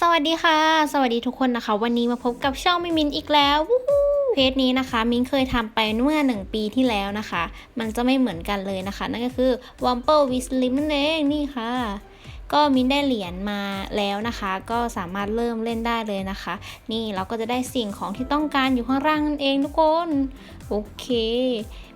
สวัสดีค่ะ สวัสดีทุกคนนะคะ วันนี้มาพบกับช่องมิมินอีกแล้ววู้ฮู้เพจนี้นะคะ มิ้นเคยทำไปเมื่อหนึ่งปีที่แล้วนะคะ มันจะไม่เหมือนกันเลยนะคะ นั่นก็คือ w a m p e w i s l i m นั่นเองนี่ค่ะ ก็มิ้นได้เหรียญมาแล้วนะคะ ก็สามารถเริ่มเล่นได้เลยนะคะ นี่เราก็จะได้สิ่งของที่ต้องการอยู่ข้างล่างนั่นเองทุกคนโอเค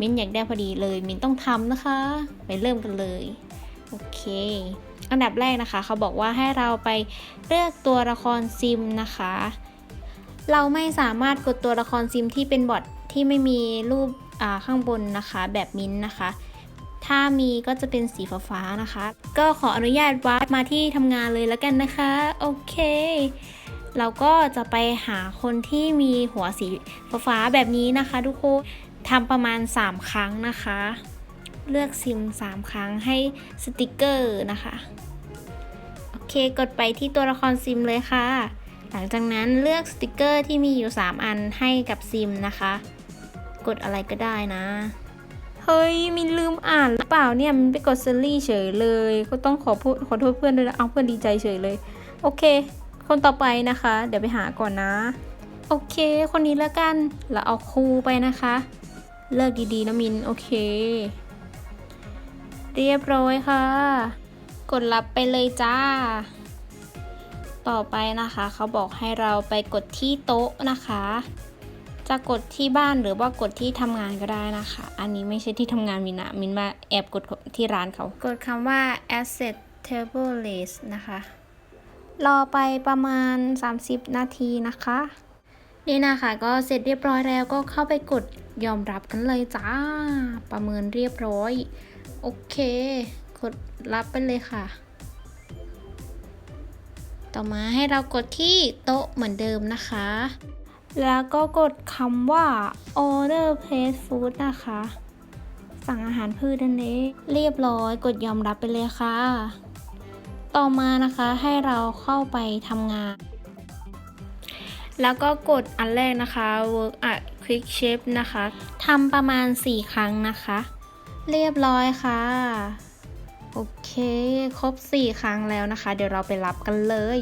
มิ้นอยากได้พอดีเลย มิ้นต้องทำนะคะ ไปเริ่มกันเลยโอเค อันดับแรกนะคะ เขาบอกว่าให้เราไปเลือกตัวละครซิมนะคะ เราไม่สามารถกดตัวละครซิมที่เป็นบอทที่ไม่มีรูปข้างบนนะคะ แบบมิ้นท์นะคะ ถ้ามีก็จะเป็นสีฟ้าๆนะคะ ก็ขออนุญาตวาร์ปมาที่ทำงานเลยแล้วกันนะคะ โอเคเราก็จะไปหาคนที่มีหัวสีฟ้าแบบนี้นะคะ ทุกคนทำประมาณ 3 ครั้งนะคะ เลือกซิม 3 ครั้งให้สติกเกอร์นะคะ โอเค กดไปที่ตัวละครซิมเลยค่ะ หลังจากนั้นเลือกสติกเกอร์ที่มีอยู่ 3 อันให้กับซิมนะคะ กดอะไรก็ได้นะ เฮ้ยมินลืมอ่านหรือเปล่าเนี่ย มันไปกดเซลลี่เฉยเลย ก็ต้องขอพูดขอโทษเพื่อนด้วยนะเอาเพื่อนดีใจเฉยเลย โอเค คนต่อไปนะคะ เดี๋ยวไปหาก่อนนะ โอเค คนนี้แล้วกัน แล้วเอาครูไปนะคะ เลิกดีๆนะมิน โอเค เรียบร้อยค่ะ กดรับไปเลยจ้า ต่อไปนะคะเขาบอกให้เราไปกดที่โต๊ะนะคะ จะกดที่บ้านหรือว่ากดที่ทำงานก็ได้นะคะ อันนี้ไม่ใช่ที่ทำงานมินนะมินมาแอบกดที่ร้านเขา กดคำว่า asset table list นะคะ รอไปประมาณ 30 นาทีนะคะ นี่นะคะก็เสร็จเรียบร้อยแล้วก็เข้าไปกดยอมรับกันเลยจ้า ประเมินเรียบร้อย โอเค กดรับไปเลยค่ะ ต่อมาให้เรากดที่โต๊ะเหมือนเดิมนะคะ แล้วก็กดคำว่า order place food นะคะ สั่งอาหารพืชนั่นเองเรียบร้อยกดยอมรับไปเลยค่ะ ต่อมานะคะให้เราเข้าไปทำงาน แล้วก็กดอันแรกนะคะ work at quick shape นะคะทำประมาณ 4 ครั้งนะคะ เรียบร้อยค่ะ โอเค ครบ 4 ครั้งแล้วนะคะ เดี๋ยวเราไปรับกันเลย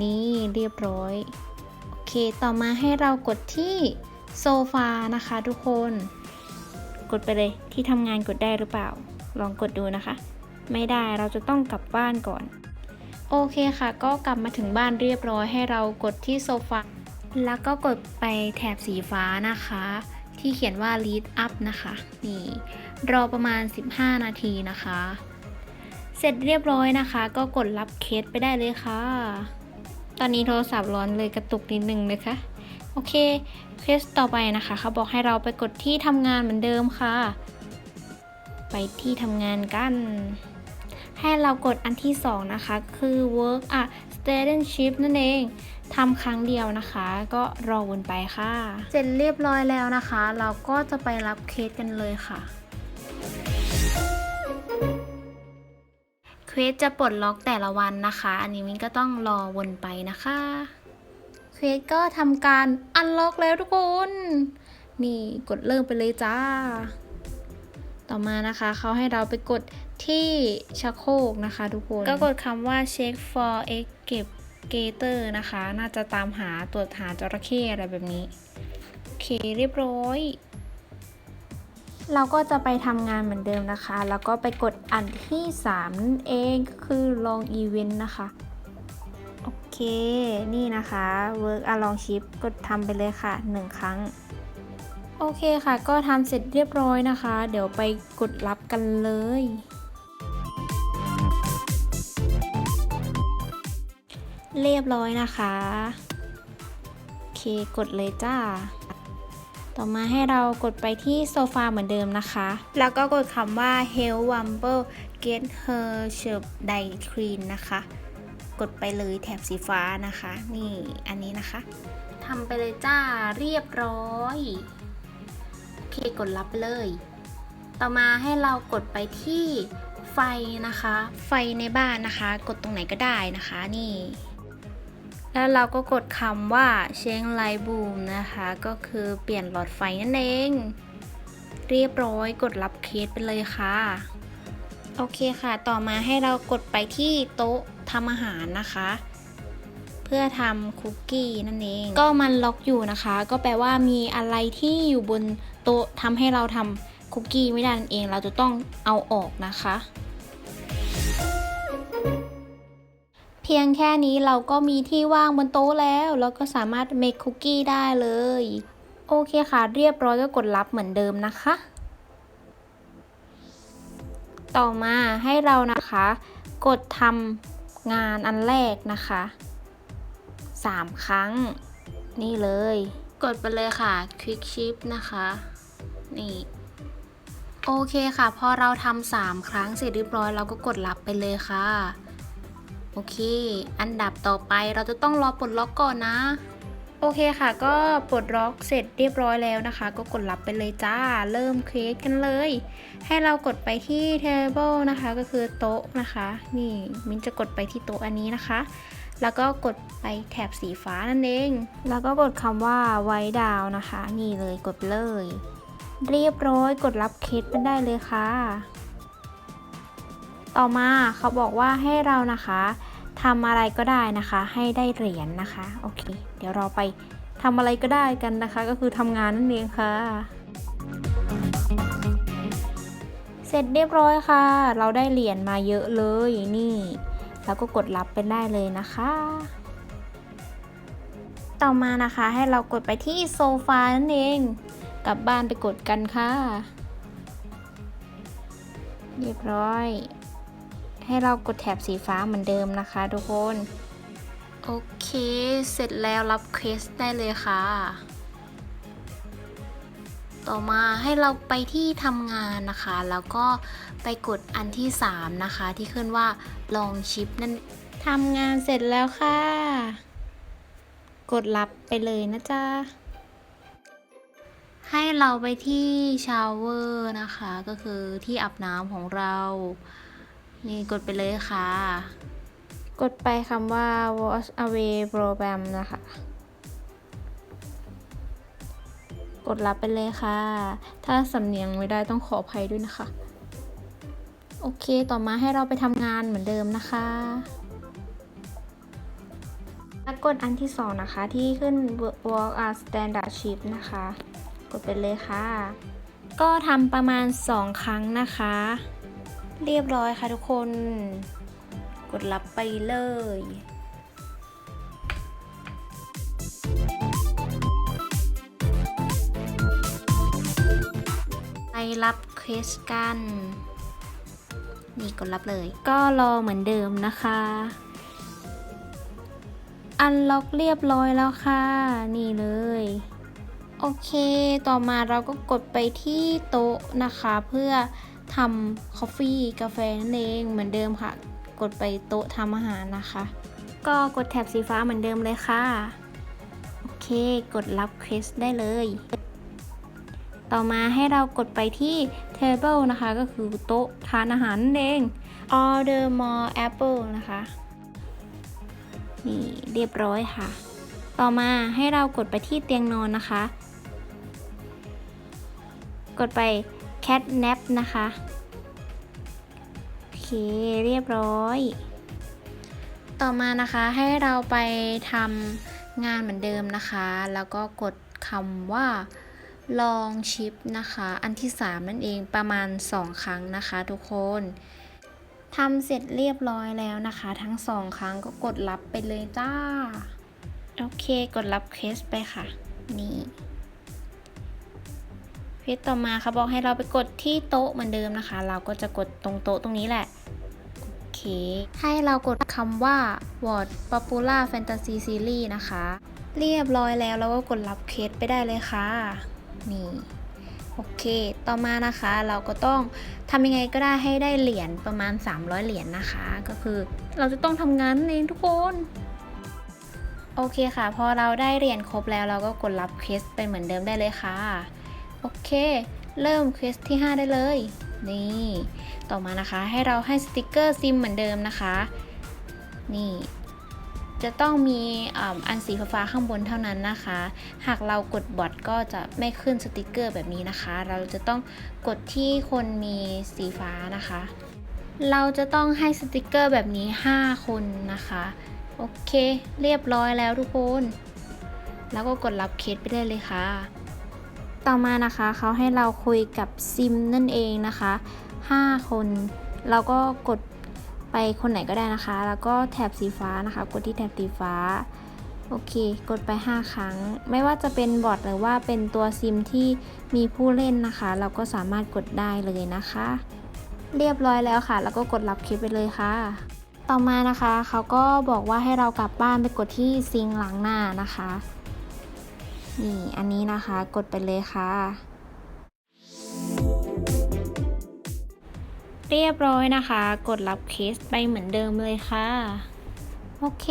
นี่เรียบร้อย โอเค ต่อมาให้เรากดที่โซฟานะคะทุกคน กดไปเลยที่ทำงานกดได้หรือเปล่า ลองกดดูนะคะ ไม่ได้เราจะต้องกลับบ้านก่อน โอเคค่ะ ก็กลับมาถึงบ้านเรียบร้อยให้เรากดที่โซฟาแล้วก็กดไปแถบสีฟ้านะคะ ที่เขียนว่า lead up นะคะ นี่รอประมาณ 15 นาทีนะคะ เสร็จเรียบร้อยนะคะ ก็กดรับเคสไปได้เลยค่ะ ตอนนี้โทรศัพท์ร้อนเลยกระตุกนิดนึงเลยค่ะโอเค เคสต่อไปนะคะเขาบอกให้เราไปกดที่ทำงานเหมือนเดิมค่ะ ไปที่ทำงานกันให้เรากดอันที่สองนะคะ คือ work a studentship นั่นเองทำครั้งเดียวนะคะ ก็รอวนไปค่ะ เสร็จเรียบร้อยแล้วนะคะ เราก็จะไปรับเคสกันเลยค่ะเควสจะปลดล็อกแต่ละวันนะคะ อันนี้มินก็ต้องรอวนไปนะคะเควสก็ทำการอันล็อกแล้วทุกคน นี่กดเริ่มไปเลยจ้า ต่อมานะคะเขาให้เราไปกดที่ชักโครกนะคะทุกคน ก็กดคำว่า check for excavator นะคะ น่าจะตามหาตรวจหาจระเข้อะไรแบบนี้ โอเคเรียบร้อย เราก็จะไปทำงานเหมือนเดิมนะคะ แล้วก็ไปกดอันที่ 3 นั่นเองก็คือ long event นะคะ โอเค นี่นะคะ work along shift กดทำไปเลยค่ะ 1 ครั้ง โอเคค่ะ ก็ทำเสร็จเรียบร้อยนะคะ เดี๋ยวไปกดรับกันเลย เรียบร้อยนะคะโอเคกดเลยจ้า ต่อมาให้เรากดไปที่โซฟาเหมือนเดิมนะคะ แล้วก็กดคำว่า help wumble get her shop die clean นะคะ กดไปเลยแถบสีฟ้านะคะ นี่อันนี้นะคะทำไปเลยจ้าเรียบร้อย คกดรับไปเลย ต่อมาให้เรากดไปที่ไฟนะคะ ไฟในบ้านนะคะ กดตรงไหนก็ได้นะคะนี่ แล้วเราก็กดคำว่าเชงไลบูมนะคะ ก็คือเปลี่ยนหลอดไฟนั่นเอง เรียบร้อยกดรับเคสไปเลยค่ะ โอเคค่ะ ต่อมาให้เรากดไปที่โต๊ะทำอาหารนะคะ พื่อทำคุกกี้นั่นเอง ก็มันล็อกอยู่นะคะ ก็แปลว่ามีอะไรที่อยู่บนโต๊ะทำให้เราทำคุกกี้ไม่ได้นั่นเอง เราจะต้องเอาออกนะคะ เพียงแค่นี้เราก็มีที่ว่างบนโต๊ะแล้วเราก็สามารถ make คุกกี้ได้เลย โอเคค่ะ เรียบร้อยก็กดรับเหมือนเดิมนะคะ ต่อมาให้เรานะคะ กดทำงานอันแรกนะคะ 3 ครั้ง นี่เลย กดไปเลยค่ะ Quick Shift นะคะ นี่โอเคค่ะ พอเราทำสามครั้งเสร็จเรียบร้อยเราก็กดรับไปเลยค่ะ โอเค อันดับต่อไปเราจะต้องรอปลดล็อกก่อนนะ โอเคค่ะ ก็ปลดล็อกเสร็จเรียบร้อยแล้วนะคะ ก็กดรับไปเลยจ้า เริ่มครีเอทกันเลย ให้เรากดไปที่ table นะคะ ก็คือโต๊ะนะคะ นี่ มินจะกดไปที่โต๊ะอันนี้นะคะ แล้วก็กดไปแถบสีฟ้านั่นเอง แล้วก็กดคำว่าไว้ดาวนะคะ นี่เลยกดเลย เรียบร้อยกดรับเคสเป็นได้เลยค่ะ ต่อมาเขาบอกว่าให้เรานะคะทำอะไรก็ได้นะคะ ให้ได้เหรียญนะคะ โอเค เดี๋ยวเราไปทำอะไรก็ได้กันนะคะ ก็คือทำงานนั่นเองค่ะ เสร็จเรียบร้อยค่ะ เราได้เหรียญมาเยอะเลยนี่ แล้วก็กดรับเป็นได้เลยนะคะ ต่อมานะคะให้เรากดไปที่โซฟานั่นเอง กลับบ้านไปกดกันค่ะ เรียบร้อย ให้เรากดแถบสีฟ้าเหมือนเดิมนะคะทุกคน โอเค เสร็จแล้วรับเควสได้เลยค่ะ ต่อมาให้เราไปที่ทำงานนะคะ แล้วก็ไปกดอันที่ 3 นะคะ ที่ขึ้นว่าลองชิปนั่นทำงานเสร็จแล้วค่ะ กดรับไปเลยนะจ๊ะ ให้เราไปที่ชาวเวอร์นะคะ ก็คือที่อาบน้ำของเรา นี่กดไปเลยค่ะ กดไปคำว่า wash away program นะคะ กดรับไปเลยค่ะ ถ้าสำเนียงไม่ได้ต้องขออภัยด้วยนะคะ โอเค ต่อมาให้เราไปทำงานเหมือนเดิมนะคะแล้วกดอันที่สองนะคะ ที่ขึ้น work as standard shift นะคะ กดไปเลยค่ะ ก็ทำประมาณ 2 ครั้งนะคะ เรียบร้อยค่ะทุกคน กดรับไปเลย รับเควสกัน นี่กดรับเลย ก็รอเหมือนเดิมนะคะ อันล็อกเรียบร้อยแล้วค่ะ นี่เลย โอเค ต่อมาเราก็กดไปที่โต๊ะนะคะ เพื่อทำคอฟฟี่กาแฟนั่นเองเหมือนเดิมค่ะ กดไปโต๊ะทำอาหารนะคะ ก็กดแถบสีฟ้าเหมือนเดิมเลยค่ะ โอเค กดรับเควสได้เลย ต่อมาให้เรากดไปที่ table นะคะ ก็คือโต๊ะทานอาหารนั่นเอง order more apple นะคะ นี่เรียบร้อยค่ะ ต่อมาให้เรากดไปที่เตียงนอนนะคะ กดไป cat nap นะคะ โอเค เรียบร้อย ต่อมานะคะให้เราไปทำงานเหมือนเดิมนะคะ แล้วก็กดคำว่า ลองชิปนะคะ อันที่ 3 นั่นเองประมาณ 2 ครั้งนะคะ ทุกคนทำเสร็จเรียบร้อยแล้วนะคะ ทั้ง 2 ครั้งก็กดรับไปเลยจ้า โอเค กดรับเคสไปค่ะ นี่เพจต่อมาเขาบอกให้เราไปกดที่โต๊ะเหมือนเดิมนะคะ เราก็จะกดตรงโต๊ะตรงนี้แหละโอเค ให้เรากดคำว่า Word Popular Fantasy Series นะคะ เรียบร้อยแล้วเราก็กดรับเคสไปได้เลยค่ะ นี่โอเค ต่อมานะคะเราก็ต้องทำยังไงก็ได้ให้ได้เหรียญประมาณ 300 เหรียญนะคะ ก็คือเราจะต้องทำงานนั่นเองทุกคน โอเคค่ะ พอเราได้เหรียญครบแล้วเราก็กดรับเควสไปเหมือนเดิมได้เลยค่ะ โอเค เริ่มเควสที่ 5 ได้เลย นี่ ต่อมานะคะให้เราให้สติกเกอร์ซิมเหมือนเดิมนะคะ นี่ จะต้องมีอันสีฟ้าข้างบนเท่านั้นนะคะ หากเรากดบอทก็จะไม่ขึ้นสติกเกอร์แบบนี้นะคะ เราจะต้องกดที่คนมีสีฟ้านะคะ เราจะต้องให้สติกเกอร์แบบนี้ 5 คนนะคะ โอเค เรียบร้อยแล้วทุกคน แล้วก็กดรับเคสไปได้เลยค่ะ ต่อมานะคะเขาให้เราคุยกับซิมนั่นเองนะคะ 5 คน เราก็กด ไปคนไหนก็ได้นะคะ แล้วก็แถบสีฟ้านะคะ กดที่แถบสีฟ้า โอเค กดไป 5 ครั้ง ไม่ว่าจะเป็นบอทหรือว่าเป็นตัวซิมที่มีผู้เล่นนะคะ เราก็สามารถกดได้เลยนะคะ เรียบร้อยแล้วค่ะ แล้วก็กดรับคลิปไปเลยค่ะ ต่อมานะคะเขาก็บอกว่าให้เรากลับบ้านไปกดที่ซิงค์ล้างหน้านะคะ นี่ อันนี้นะคะ กดไปเลยค่ะ เรียบร้อยนะคะ กดรับเคสไปเหมือนเดิมเลยค่ะ โอเค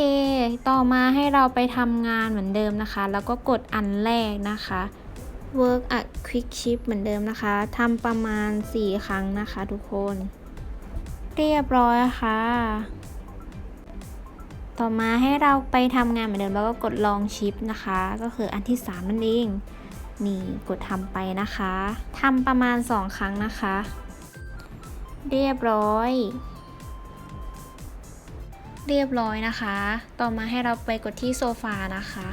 ต่อมาให้เราไปทำงานเหมือนเดิมนะคะ แล้วก็กดอันแรกนะคะ work a quick shift เหมือนเดิมนะคะทำประมาณ 4 ครั้งนะคะทุกคน เรียบร้อยค่ะ ต่อมาให้เราไปทำงานเหมือนเดิมแล้วก็กดลองชิปนะคะ ก็คืออันที่ 3 นั่นเอง นี่กดทำไปนะคะทำประมาณ 2 ครั้งนะคะ เรียบร้อย เรียบร้อยนะคะ ต่อมาให้เราไปกดที่โซฟานะคะ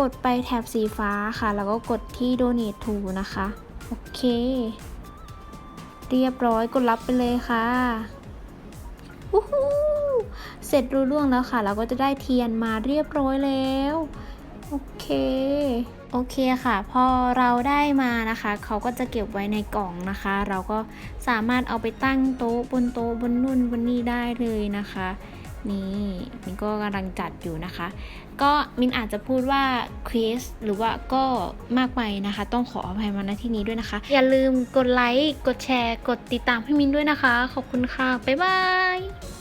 กดไปแถบสีฟ้าค่ะ แล้วก็กดที่ donate to นะคะ โอเค เรียบร้อยกดรับไปเลยค่ะวู้ฮู้เสร็จรู้ล่วงแล้วค่ะ เราก็จะได้เทียนมาเรียบร้อยแล้ว โอเค โอเคค่ะ พอเราได้มานะคะ เขาก็จะเก็บไว้ในกล่องนะคะ เราก็สามารถเอาไปตั้งโต๊ะบนโต๊ะบนนู่นบนนี่ได้เลยนะคะ นี่มินก็กำลังจัดอยู่นะคะ ก็มินอาจจะพูดว่าควิสหรือว่าก็มากไปนะคะ ต้องขออภัยมาณที่นี้ด้วยนะคะ อย่าลืมกดไลค์ กดแชร์ กดติดตามให้มินด้วยนะคะ ขอบคุณค่ะ บ๊ายบาย